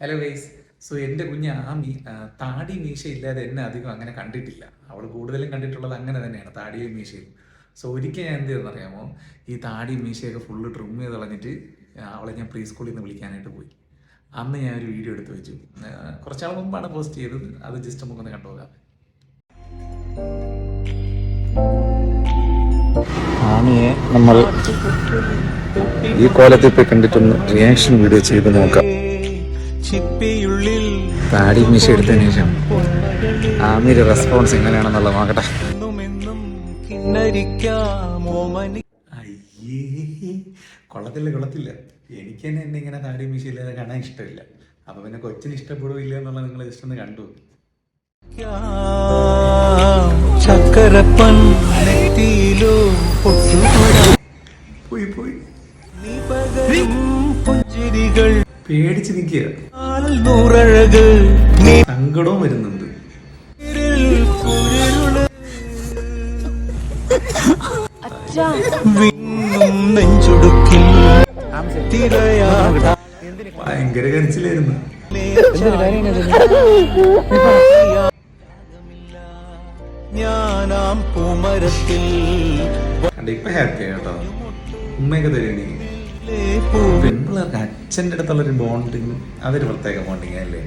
Hello guys so എന്റെ കുഞ്ഞ് ആ മീ താടി മീശ ഇല്ലാതെ എന്നെ അധികം അങ്ങനെ കണ്ടിട്ടില്ല. അവൾ കൂടുതലും കണ്ടിട്ടുള്ളത് അങ്ങനെ തന്നെയാണ് താടിയും മീശയും. സോ ഒരിക്കൽ ഞാൻ എന്ത് ചെയ്തെന്ന് അറിയാമോ? ഈ താടി മീശയൊക്കെ ഫുള്ള് ട്രിം ചെയ്ത് കളഞ്ഞിട്ട് അവളെ ഞാൻ പ്രീ സ്കൂളിൽ നിന്ന് വിളിക്കാനായിട്ട് പോയി. അന്ന് ഞാൻ ഒരു വീഡിയോ എടുത്ത് വെച്ചു. കുറച്ചാൾ മുമ്പാണ് പോസ്റ്റ് ചെയ്തത്. അത് ജസ്റ്റ് നമുക്കൊന്ന് കണ്ടുപോകാം ആമിയെ നമ്മൾ ഈ കോലത്തിൽ പോയി കണ്ടിട്ടൊന്ന് റിയാക്ഷൻ വീഡിയോ ചെയ്ത് നോക്കാം. ചിപ്പിയുള്ളിൽ പാടി മീശ എടുത്തതിന് ശേഷം ആമിയുടെ റെസ്പോൺസ് എങ്ങനെയാണെന്നുള്ള നോക്കട്ടെ. അയ്യേ കൊള്ളത്തില്ല കൊള്ളത്തില്ല. എനിക്ക് തന്നെ എന്നെ ഇങ്ങനെ താടി മീശയില്ല ഇല്ലാതെ കാണാൻ ഇഷ്ടമില്ല. അപ്പൊ പിന്നെ കൊച്ചിന് ഇഷ്ടപ്പെടുവില്ല എന്നുള്ള നിങ്ങൾ ജസ്റ്റ് ഒന്ന് കണ്ടു. ചക്കരപ്പൻ പോയി പോയി. പേടിച്ച് നിൽക്കുക. സങ്കടവും വരുന്നുണ്ട്. ഭയങ്കര കരച്ചിലായിരുന്നു. ഞാനാം പൂമരത്തിൽ കണ്ട ഇപ്പൊ ഹാപ്പി കേട്ടോ. ഉമ്മയൊക്കെ പൂ പെൺപിള്ളേർക്ക് അച്ഛന്റെ അടുത്തുള്ളൊരു ബോണ്ടിങ് അതൊരു പ്രത്യേക ബോണ്ടിങ് അല്ലേ?